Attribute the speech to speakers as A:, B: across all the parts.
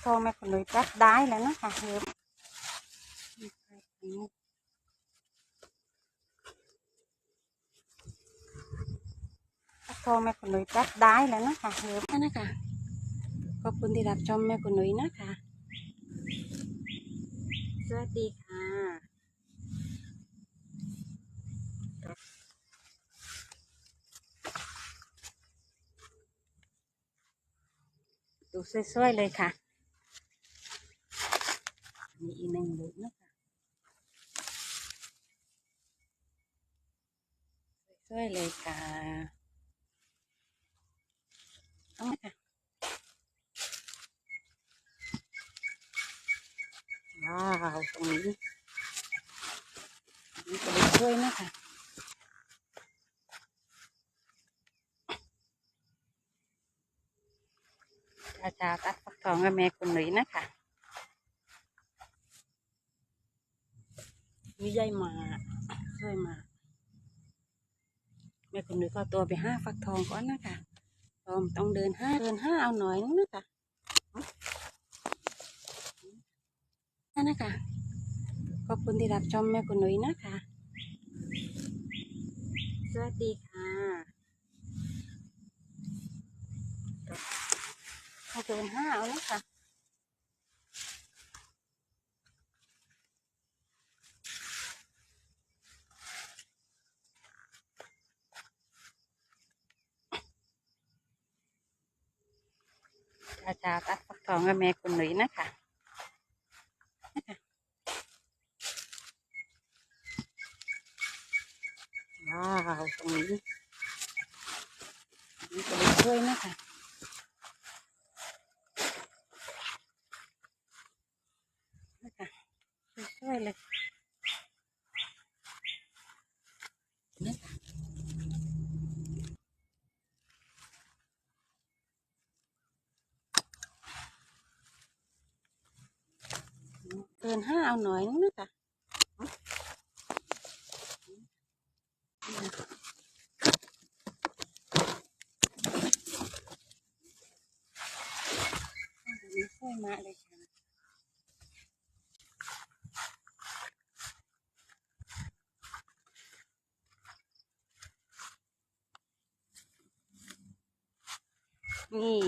A: โทรแม่คนนุ้ยจัดได้แล้วนะคะเฮ็บโทรแม่คนนุ้ยจัดได้แล้วนะคะเฮ็บนะคะขอบคุณที่รับชมแม่คนนุ้ยนะคะ สวัสดีค่ะ ดูสวยๆเลยค่ะมีอีกหนึ่งลูกนะคะสวยๆเลยค่ะเอามาค่ะว้าวตรงนี้นี่ก็เลยช่วยนะคะ อาจาตัดฟักทองกับแม่คุณหนุ่ยนะคะวิยายมาช่วยมาแม่คุณหนุ่ยก็เอตัวไปห้าฟักทองก่อนนะคะตอมต้องเดินห้าเดินห้าเอาหน่อยนึงนะคะนั่นนะคะขอบคุณที่รับชมแม่คุณหนุ่ยนะคะ สวัสดีค่ะ ให้เกินห้าเอานะคะอาจารย์ตัดฟักทองกับแม่คุณหนุ่ยนะคะว้าว ตรงนี้อันนี่ก็เลยช่วยนะคะ ช่วยๆเลยนะคะเกินห้าเอาหน่อย นี่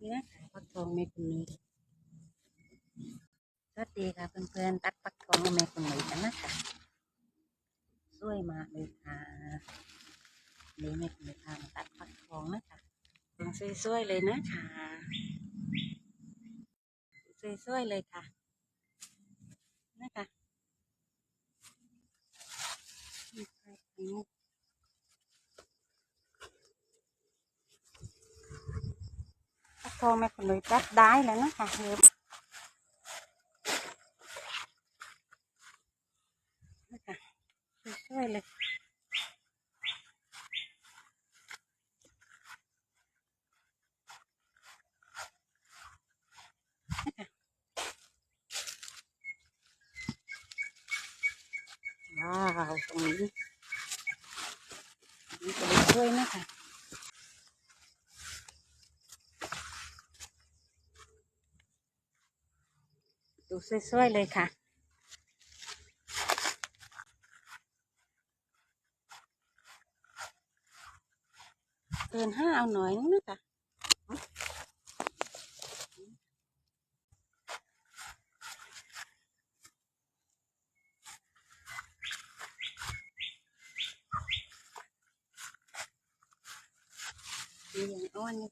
A: นี่นะปักทองแม่คุณนุ้ยสวัสดีค่ะเพื่อนๆ ตัดปักทองแม่คุณนุ้ยกันนะคะสวยมากเลยค่ะนี่แม่คุณนุ้ยพามาตัดปักทองนะคะยังสวยๆเลยนะคะสวยๆเลยค่ะนะคะนี่ค่ะนี่ โทรแม่คนนุ้ยจัดได้แล้วนะคะเฮ็ บนะคะช่วยๆเลยว้าวตรงนี้อั นี่ก็เลยช่วยนะคะดูสวยๆเลยค่ะเกินห้าเอาหน่อยนึงนะคะ มีอย่างอ้อนนี่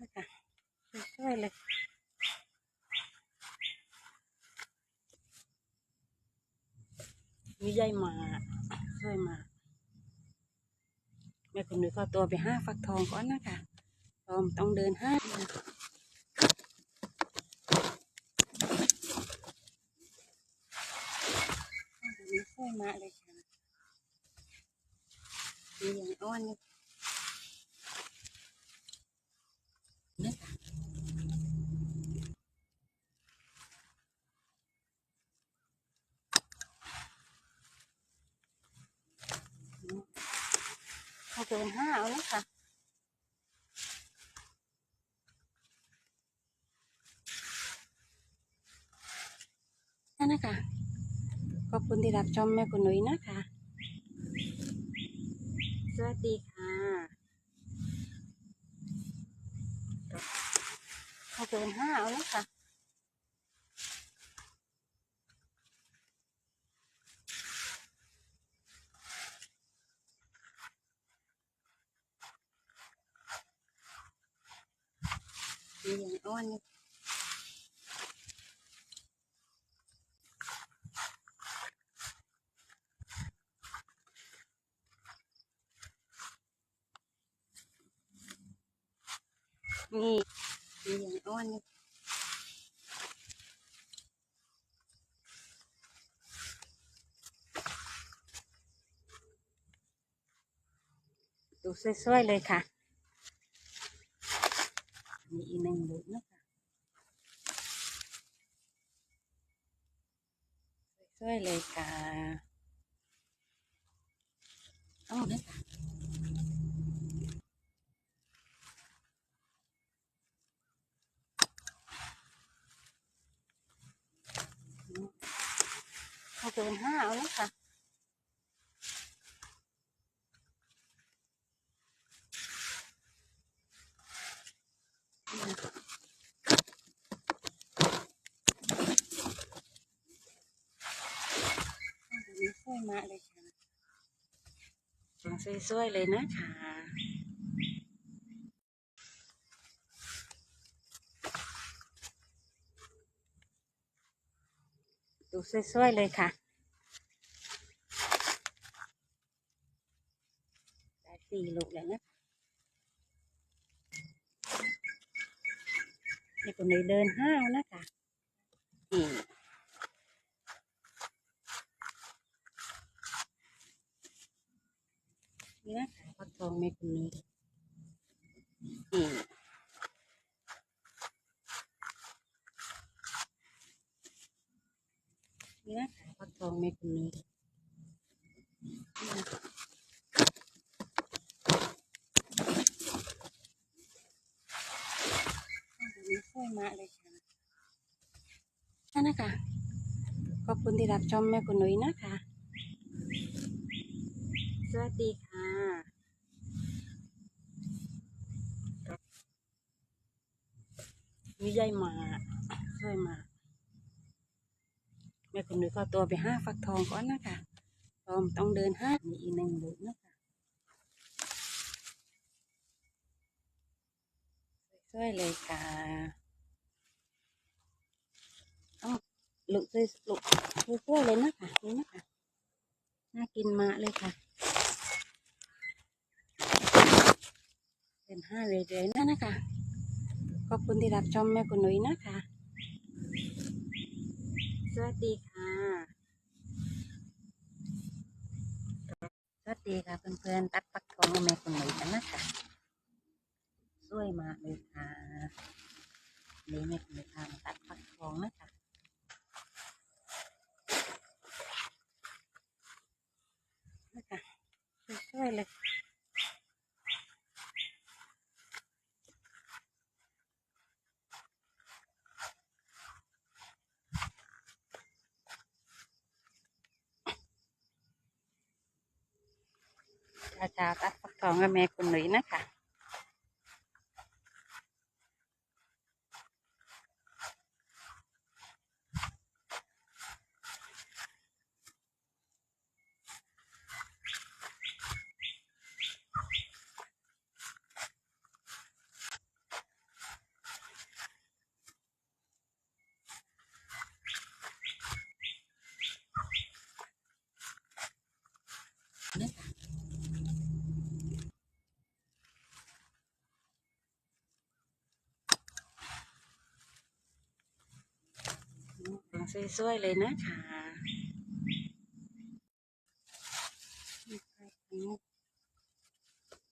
A: นะคะช่วยเลยวิยายมาช่วยมาแม่คุณนุ้ยก็เอตัวไปห้าฟักทองก่อนนะคะตอมต้องเดินห้า มะเลยค่ะมีอย่างอ้อนนี่ค่ะเอาเกินห้าเอาแล้วค่ะนั่นนะคะ ขอบคุณที่รับชมแม่คุณนุ่ยนะคะ สวัสดีค่ะเอาเกินห้าเอาแล้วค่ะอย่างอ้อนนี่ นี่มีอย่างอ้อนดูสวยๆเลยค่ะ มีอีกหนึ่งลูกนะคะสวยๆเลยค่ะ เอาเลยค่ะ เอาเกินห้าเอาเลยค่ะนี่สวยมากเลยค่ะสวยๆเลยนะคะ ดู สวยๆเลยค่ะได้สี่ลูกแล้วนะนี่คนนี้เดินห้าวนะคะนี่นี่นะคะพักทองแม่คนนี้นี่นะคะพักท องแม่คนนี้นี่อยมาเลยค่ะนั่นนะคะขอบคุณที่รับชมแม่คุณหนุ่ยนะคะ สวัสดีค่ะวิจัยมาช่วยมา ม่คุณหนุ่ยก็ตัวไปห้าฟักทองก่อนนะคะพร้อมต้องเดินห้ามีอีกหนึ่งลูกนะคะช่วยๆเลยค่ะเอลูกช่วยลูกช่วยๆเลยนะคะนี่นะคะน่ากินมากเลยค่ะเป็นห้าเรื่อยๆนั่นนะคะขอบคุณที่รับชมแม่คุณหนุ่ยนะคะ สวัสดีค่ะ สวัสดีค่ะเพื่อนๆ ตัดปักทองแม่คุณหนุ่ยกันนะคะสวยมากเลยค่ะนี่แม่คุณหนุ่ยพามาตัดปักทองนะคะนะคะสวยๆเลย อาจารย์ตัดฟักทองกับแม่คุณหนุ่ยนะคะ สวยๆเลยนะคะ